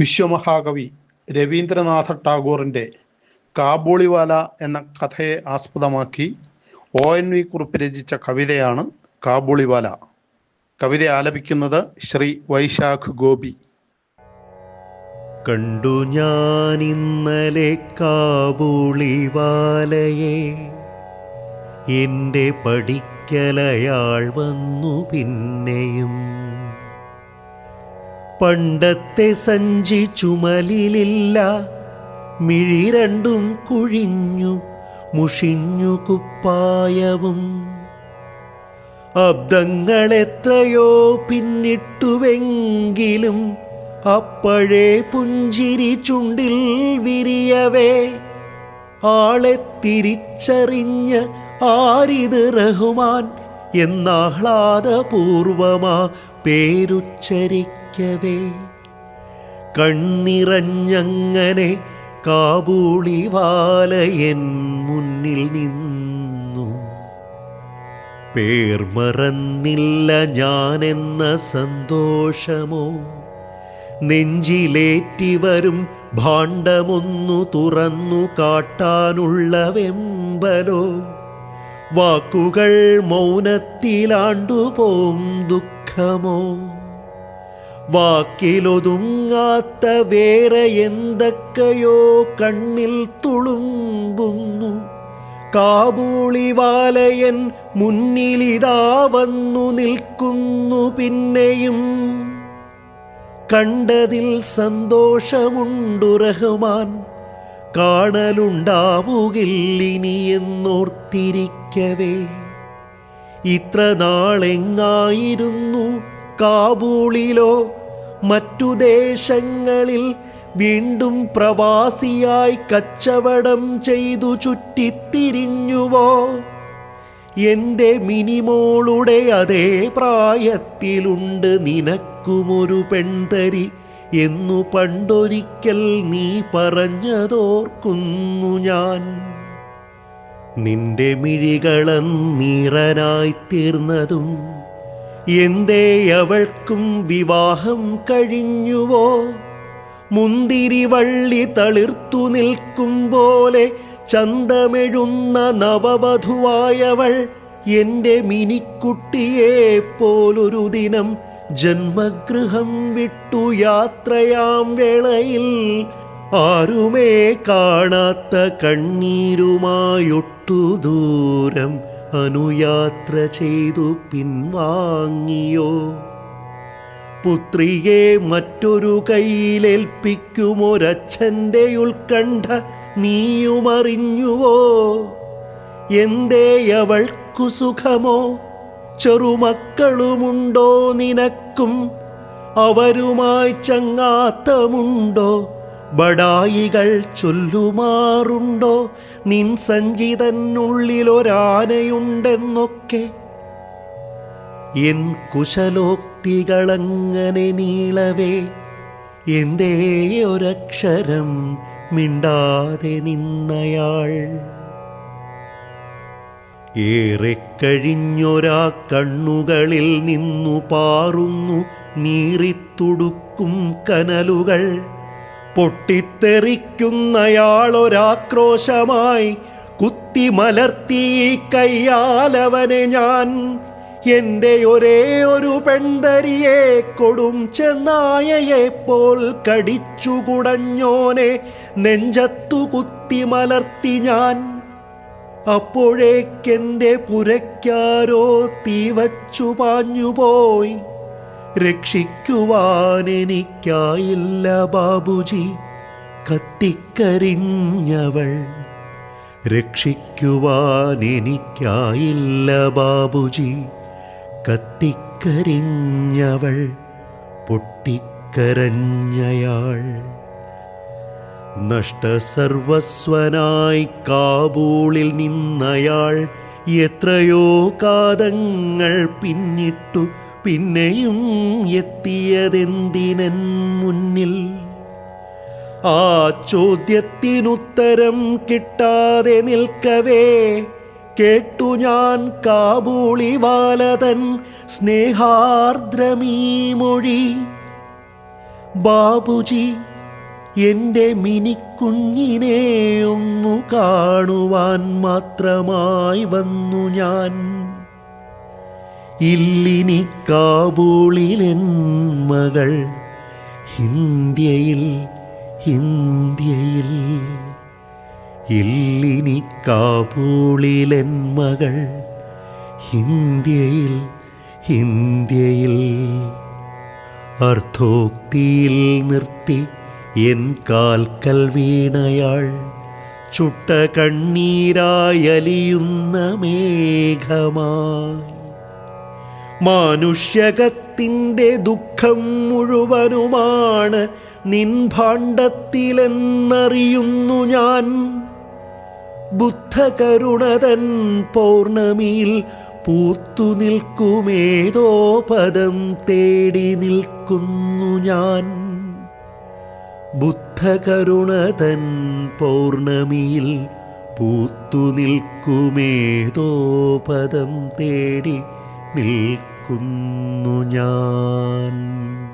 വിശ്വമഹാകവി രവീന്ദ്രനാഥ ടാഗോറിന്റെ കാബൂളിവാല എന്ന കഥയെ ആസ്പദമാക്കി ഒ എൻ വി കുറിപ്പ് രചിച്ച കവിതയാണ് കാബൂളിവാല. കവിത ആലപിക്കുന്നത് ശ്രീ വൈശാഖ് ഗോപി. കണ്ടു ഞാൻ ഇന്നലെ കാബൂളിവാലയെ. എന്റെ പഠിക്കലയാൾ വന്നു പിന്നെയും. പണ്ടത്തെ സഞ്ചി ചുമലിലില്ല. മിഴി രണ്ടും കുഴിഞ്ഞു മുഷിഞ്ഞു കുപ്പായവും. അബ്ദങ്ങൾ അബ്ദങ്ങളെത്രയോ പിന്നിട്ടുവെങ്കിലും അപ്പോഴേ പുഞ്ചിരി ചുണ്ടിൽ വിരിയവേ. ആളെ തിരിച്ചറിഞ്ഞ് ആരിത് റഹുമാൻ എന്നാഹ്ലാദപൂർവമാ പേരുച്ചരിക്കവേ കണ്ണിറഞ്ഞങ്ങനെ കാബൂളിവാലയൻ മുന്നിൽ നിന്നു. പേർ മറന്നില്ല ഞാനെന്ന സന്തോഷമോ? നെഞ്ചിലേറ്റി വരും ഭാണ്ഡമൊന്നു തുറന്നു കാട്ടാനുള്ള വെമ്പലോ? വാക്കുകൾ മൗനത്തിലാണ്ടുപോം ദുഃഖമോ? വാക്കിലൊതുങ്ങാത്ത വേറെ എന്തൊക്കെയോ കണ്ണിൽ തുളുമ്പുന്നു. കാബൂളിവാലയൻ മുന്നിലിതാ വന്നു നിൽക്കുന്നു പിന്നെയും. കണ്ടതിൽ സന്തോഷമുണ്ടു റഹ്മാൻ കാണലുണ്ടാവുകില്ലിനി എന്നോർത്തിരിക്കവേ ഇത്ര നാളെങ്ങായിരുന്നു കാബൂളിലോ മറ്റു ദേശങ്ങളിൽ വീണ്ടും പ്രവാസിയായി കച്ചവടം ചെയ്തു ചുറ്റിത്തിരിഞ്ഞുവോ? എന്റെ മിനിമോളുടെ അതേ പ്രായത്തിലുണ്ട് നിനക്കുമൊരു പെൺതരി എന്നു പണ്ടൊരിക്കൽ നീ പറഞ്ഞതോർക്കുന്നു ഞാൻ. നിന്റെ മിഴികളന്നീറനായി തീർന്നതും എന്തേ അവൾക്കും വിവാഹം കഴിഞ്ഞുവോ? മുന്തിരി വള്ളി തളിർത്തു നിൽക്കും പോലെ ചന്തമെഴുന്ന നവവധുവായവൾ എന്റെ മിനിക്കുട്ടിയെ പോലൊരു ദിനം ജന്മഗൃഹം വിട്ടു യാത്രയാം വേളയിൽ. ആരുമേ കാണാത്ത കണ്ണീരുമായൊട്ടു ദൂരം അനുയാത്ര ചെയ്തു പിൻവാങ്ങിയോ? പുത്രിയെ മറ്റൊരു കയ്യിലേൽപ്പിക്കുമൊരച്ഛന്റെ ഉത്കണ്ഠ നീയുമറിഞ്ഞുവോ? എന്തേ അവൾക്കു സുഖമോ? ചെറുമക്കളുമുണ്ടോ നിനക്കും? അവരുമായി ചങ്ങാത്തമുണ്ടോ? ബടായികൾ ചൊല്ലുമാറുണ്ടോ? നിൻ സഞ്ചിതനുള്ളിലൊരാനയുണ്ടെന്നൊക്കെ. എൻ കുശലോക്തികളങ്ങനെ നീളവേ എന്തേ ഒരക്ഷരം മിണ്ടാതെ നിന്നയാൾ. ഏറെ കഴിഞ്ഞൊരാ കണ്ണുകളിൽ നിന്നു പാറുന്നു നീറിത്തുടുക്കും കനലുകൾ. പൊട്ടിത്തെറിക്കുന്നയാളൊരാക്രോശമായി കുത്തി മലർത്തി കയ്യാലവനെ ഞാൻ എന്റെ ഒരേ ഒരു പെൺതരിയെ കൊടും ചെന്നായയെപ്പോൾ കടിച്ചു കുടഞ്ഞോനെ നെഞ്ചത്തു കുത്തി മലർത്തി ഞാൻ. അപ്പോഴേക്കെന്റെ പുരയ്ക്കാരോ തീവച്ചു പാഞ്ഞുപോയി. രക്ഷിക്കുവാൻ എനിക്കായില്ല ബാബുജി. കത്തിക്കരിഞ്ഞവൾ രക്ഷിക്കുവാൻ എനിക്കായില്ല ബാബുജി. കത്തിക്കരിഞ്ഞവൾ പൊട്ടിക്കരഞ്ഞയാൾ. നഷ്ടസർവസ്വനായി കാബൂളിൽ നിന്നയാൾ. എത്രയോ കാതങ്ങൾ പിന്നിട്ടു പിന്നെയും എത്തിയതെന്തിനൻ മുന്നിൽ? ആ ചോദ്യത്തിനുത്തരം കിട്ടാതെ നിൽക്കവേ കേട്ടു ഞാൻ കാബൂളി കാബൂളിവാലതൻ സ്നേഹാർദ്രമീ മൊഴി. ബാബുജി എന്റെ മിനിക്കുഞ്ഞിനെ ഒന്നു കാണുവാൻ മാത്രമായി വന്നു ഞാൻ. ഇല്ലിനി കാബൂളിലെൻ മകൾ ഇന്ത്യയിൽ ഇന്ത്യയിൽ ഇല്ലിനി കാബൂളിലെൻ മകൾ ഇന്ത്യയിൽ ഇന്ത്യയിൽ അർത്ഥോക്തിയിൽ നിർത്തി എൻ കാൽക്കൽ വീണയാൾ ചുട്ട കണ്ണീരായലിയുന്ന മേഘമായി മാനുഷ്യകത്തിന്റെ ദുഃഖം മുഴുവനുമാണ് നിൻ ഭാണ്ഡത്തിലെന്നറിയുന്നു ഞാൻ. ബുദ്ധകരുണതൻ പൗർണമിയിൽ പൂത്തു നിൽക്കുമേതോ പദം തേടി നിൽക്കുന്നു ഞാൻ. ബുദ്ധകരുണതൻ പൗർണമിയിൽ പൂത്തു നിൽക്കുമേതോ പദം തേടി നിൽക്കുന്നു ഞാൻ.